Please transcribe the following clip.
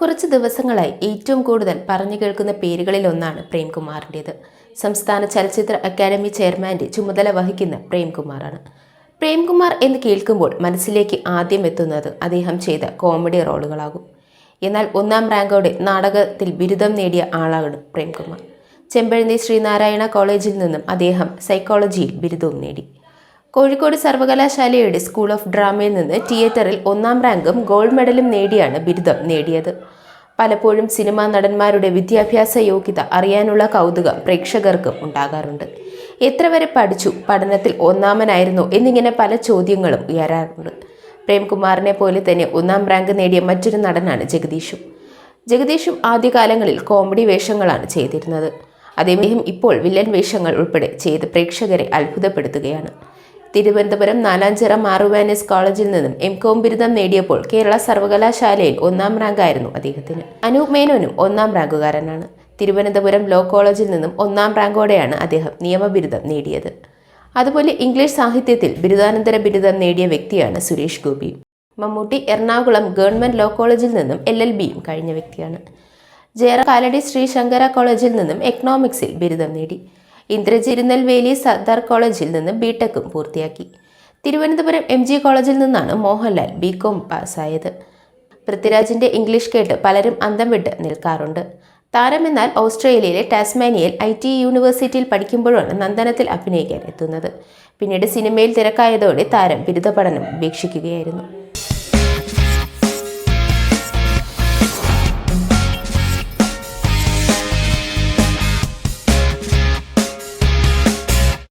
കുറച്ച് ദിവസങ്ങളായി ഏറ്റവും കൂടുതൽ പറഞ്ഞു കേൾക്കുന്ന പേരുകളിൽ ഒന്നാണ് പ്രേംകുമാറിന്റേത്. സംസ്ഥാന ചലച്ചിത്ര അക്കാദമി ചെയർമാന്റെ ചുമതല വഹിക്കുന്ന പ്രേംകുമാറാണ്. പ്രേംകുമാർ എന്ന് കേൾക്കുമ്പോൾ മനസ്സിലേക്ക് ആദ്യം എത്തുന്നത് അദ്ദേഹം ചെയ്ത കോമഡി റോളുകളാകും. എന്നാൽ ഒന്നാം റാങ്കോടെ നാടകത്തിൽ ബിരുദം നേടിയ ആളാണ് പ്രേംകുമാർ. ചെമ്പഴന്തി ശ്രീനാരായണ കോളേജിൽ നിന്നും അദ്ദേഹം സൈക്കോളജിയിൽ ബിരുദവും നേടി. കോഴിക്കോട് സർവകലാശാലയുടെ സ്കൂൾ ഓഫ് ഡ്രാമയിൽ നിന്ന് തിയേറ്ററിൽ ഒന്നാം റാങ്കും ഗോൾഡ് മെഡലും നേടിയാണ് ബിരുദം നേടിയത്. പലപ്പോഴും സിനിമാ നടന്മാരുടെ വിദ്യാഭ്യാസ യോഗ്യത അറിയാനുള്ള കൗതുകം പ്രേക്ഷകർക്കും ഉണ്ടാകാറുണ്ട്. എത്ര വരെ പഠിച്ചു? പഠനത്തിൽ ഒന്നാമനായിരുന്നു? എന്നിങ്ങനെ പല ചോദ്യങ്ങളും ഉയരാറുണ്ട്. പ്രേംകുമാറിനെ പോലെ തന്നെ ഒന്നാം റാങ്ക് നേടിയ മറ്റൊരു നടനാണ് ജഗദീഷും. ജഗദീഷും ആദ്യകാലങ്ങളിൽ കോമഡി വേഷങ്ങളാണ് ചെയ്തിരുന്നത്. അദ്ദേഹം ഇപ്പോൾ വില്ലൻ വേഷങ്ങൾ ഉൾപ്പെടെ ചെയ്ത് പ്രേക്ഷകരെ അത്ഭുതപ്പെടുത്തുകയാണ്. തിരുവനന്തപുരം നാലാഞ്ചിറ മാറുവാനസ് കോളേജിൽ നിന്നും എം കോം ബിരുദം നേടിയപ്പോൾ കേരള സർവകലാശാലയിൽ ഒന്നാം റാങ്കായിരുന്നു അദ്ദേഹത്തിന്. അനൂപ് മേനോനും ഒന്നാം റാങ്കുകാരനാണ്. തിരുവനന്തപുരം ലോ കോളേജിൽ നിന്നും ഒന്നാം റാങ്കോടെയാണ് അദ്ദേഹം നിയമബിരുദം നേടിയത്. അതുപോലെ ഇംഗ്ലീഷ് സാഹിത്യത്തിൽ ബിരുദാനന്തര ബിരുദം നേടിയ വ്യക്തിയാണ് സുരേഷ് ഗോപി. മമ്മൂട്ടി എറണാകുളം ഗവൺമെന്റ് ലോ കോളേജിൽ നിന്നും എൽ എൽ ബിയും കഴിഞ്ഞ വ്യക്തിയാണ്. ജയറ കാലടി ശ്രീ ശങ്കര കോളേജിൽ നിന്നും എക്കണോമിക്സിൽ ബിരുദം നേടി. ഇന്ദ്രജി തിരുനെൽവേലി സർദാർ കോളേജിൽ നിന്ന് ബിടെക്കും പൂർത്തിയാക്കി. തിരുവനന്തപുരം എം ജി കോളേജിൽ നിന്നാണ് മോഹൻലാൽ ബി കോം പാസ്സായത്. പൃഥ്വിരാജിന്റെ ഇംഗ്ലീഷ് കേട്ട് പലരും അന്തം വിട്ട് നിൽക്കാറുണ്ട്. താരമെന്നാൽ ഓസ്ട്രേലിയയിലെ ടാസ്മാനിയയിൽ ഐ ടി യൂണിവേഴ്സിറ്റിയിൽ പഠിക്കുമ്പോഴാണ് നന്ദനത്തിൽ അഭിനയിക്കാൻ എത്തുന്നത്. പിന്നീട് സിനിമയിൽ തിരക്കായതോടെ താരം ബിരുദ പഠനം ഉപേക്ഷിക്കുകയായിരുന്നു